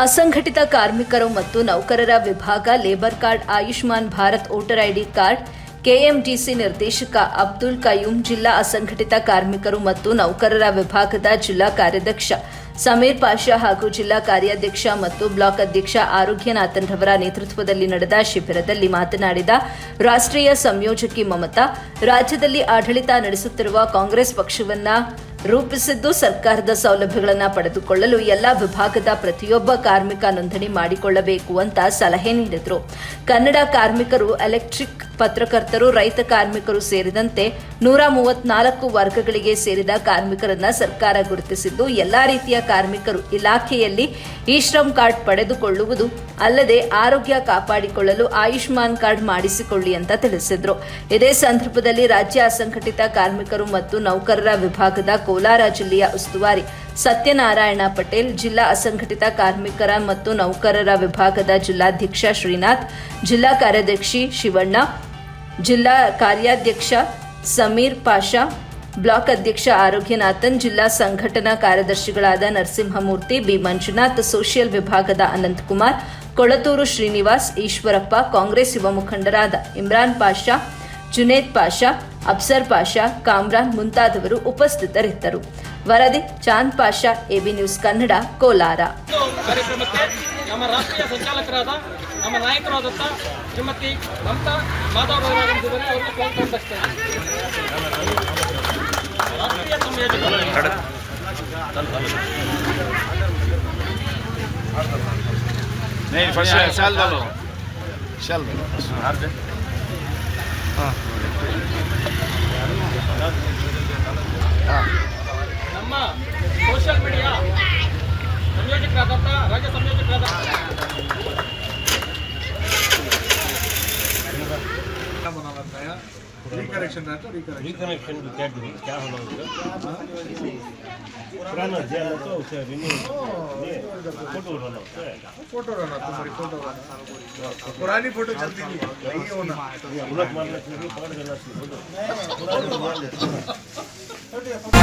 ಅಸಂಘಟಿತ ಕಾರ್ಮಿಕರು ಮತ್ತು ನೌಕರರ ವಿಭಾಗ labour card, Ayushman Bharat voter ID card, KMDC ನಿರ್ದೇಶಕ ಅಬ್ದುಲ್ ಕಯೂಮ್ ಜಿಲ್ಲಾ ಅಸಂಘಟಿತ ಕಾರ್ಮಿಕರು ಮತ್ತು ನೌಕರರ ವಿಭಾಗದ ಜಿಲ್ಲಾ ಕಾರ್ಯಾಧ್ಯಕ್ಷ ಸಮೀರ್ ಪಾಷಾ ಹಾಗೂ ಜಿಲ್ಲಾ ಕಾರ್ಯಾಧ್ಯಕ್ಷ ಮತ್ತು ಬ್ಲಾಕ್ ಅಧ್ಯಕ್ಷ ಆರೋಗ್ಯನಾಥನ್ ರವರ ನೇತೃತ್ವದಲ್ಲಿ ನಡೆದ ಶಿಬಿರದಲ್ಲಿ ಮಾತನಾಡಿದ ರಾಷ್ಟ್ರೀಯ ಸಂಯೋಜಕಿ ಮಮತಾ, ರಾಜ್ಯದಲ್ಲಿ ಆಡಳಿತ ನಡೆಸುತ್ತಿರುವ ಕಾಂಗ್ರೆಸ್ ಪಕ್ಷವನ್ನ ರೂಪಿಸಿದ್ದು ಸರ್ಕಾರದ ಸೌಲಭ್ಯಗಳನ್ನು ಪಡೆದುಕೊಳ್ಳಲು ಎಲ್ಲ ವಿಭಾಗದ ಪ್ರತಿಯೊಬ್ಬ ಕಾರ್ಮಿಕ ನೋಂದಣಿ ಮಾಡಿಕೊಳ್ಳಬೇಕು ಅಂತ ಸಲಹೆ ನೀಡಿದರು. ಕನ್ನಡ ಕಾರ್ಮಿಕರು ಎಲೆಕ್ಟ್ರಿಕ್ ಪತ್ರಕರ್ತರು, ರೈತ ಕಾರ್ಮಿಕರು ಸೇರಿದಂತೆ ನೂರ ಮೂವತ್ನಾಲ್ಕು ವರ್ಗಗಳಿಗೆ ಸೇರಿದ ಕಾರ್ಮಿಕರನ್ನ ಸರ್ಕಾರ ಗುರುತಿಸಿದ್ದು, ಎಲ್ಲಾ ರೀತಿಯ ಕಾರ್ಮಿಕರು ಇಲಾಖೆಯಲ್ಲಿ ಇ ಕಾರ್ಡ್ ಪಡೆದುಕೊಳ್ಳುವುದು ಅಲ್ಲದೆ ಆರೋಗ್ಯ ಕಾಪಾಡಿಕೊಳ್ಳಲು ಆಯುಷ್ಮಾನ್ ಕಾರ್ಡ್ ಮಾಡಿಸಿಕೊಳ್ಳಿ ಅಂತ ತಿಳಿಸಿದ್ರು. ಇದೇ ಸಂದರ್ಭದಲ್ಲಿ ರಾಜ್ಯ ಅಸಂಘಟಿತ ಕಾರ್ಮಿಕರು ಮತ್ತು ನೌಕರರ ವಿಭಾಗದ ಕೋಲಾರ ಜಿಲ್ಲೆಯ ಉಸ್ತುವಾರಿ ಸತ್ಯನಾರಾಯಣ ಪಟೇಲ್, ಜಿಲ್ಲಾ ಅಸಂಘಟಿತ ಕಾರ್ಮಿಕರ ಮತ್ತು ನೌಕರರ ವಿಭಾಗದ ಜಿಲ್ಲಾಧ್ಯಕ್ಷ ಶ್ರೀನಾಥ್, ಜಿಲ್ಲಾ ಕಾರ್ಯದರ್ಶಿ ಶಿವಣ್ಣ ಜಿಲ್ಲಾ ಕಾರ್ಯಾಧ್ಯಕ್ಷ ಸಮೀರ್ ಪಾಷಾ, ಬ್ಲಾಕ್ ಅಧ್ಯಕ್ಷ ಆರೋಗ್ಯನಾಥನ್, ಜಿಲ್ಲಾ ಸಂಘಟನಾ ಕಾರ್ಯದರ್ಶಿಗಳಾದ ನರಸಿಂಹಮೂರ್ತಿ, ಬಿ ಮಂಜುನಾಥ್, ಸೋಷಿಯಲ್ ವಿಭಾಗದ ಅನಂತಕುಮಾರ್, ಕೊಳತೂರು ಶ್ರೀನಿವಾಸ್, ಈಶ್ವರಪ್ಪ, ಕಾಂಗ್ರೆಸ್ ಯುವ ಮುಖಂಡರಾದ ಇಮ್ರಾನ್ ಪಾಷಾ, ಜುನೇದ್ ಪಾಷಾ, ಅಫ್ಸರ್ ಪಾಷಾ, ಕಾಮ್ರಾನ್ ಮುಂತಾದವರು ಉಪಸ್ಥಿತರಿದ್ದರು. ವರದಿ, ಚಾಂದ್ ಪಾಷಾ, ಎಬಿ ನ್ಯೂಸ್ ಕನ್ನಡ, ಕೋಲಾರ. ನಮ್ಮ ರಾಷ್ಟ್ರೀಯ ಸಂಚಾಲಕರಾದ ನಮ್ಮ ನಾಯಕರಾದಂಥ ಶ್ರೀಮತಿ ಮಮತಾ ಮಾಧವ್ ಅವರಿಗೆ ಸ್ವಾಗತ ಬಯಸ್ತೇನೆ ರಾಷ್ಟ್ರೀಯ ಸಂಯೋಜಕರು. बना बताया रिकरेक्शन रहता है रिकरेक्शन रिकनेक्शन भी क्या करें क्या होना उसका पुराना जेल है तो उसे रिन्यू ये फोटो उठाना होता है फोटो रहना तुम्हारी फोटो रहना पुरानी फोटो चलती नहीं नहीं होना उलट मारने के लिए पकड़ देना चाहिए फोटो पुराना जेल है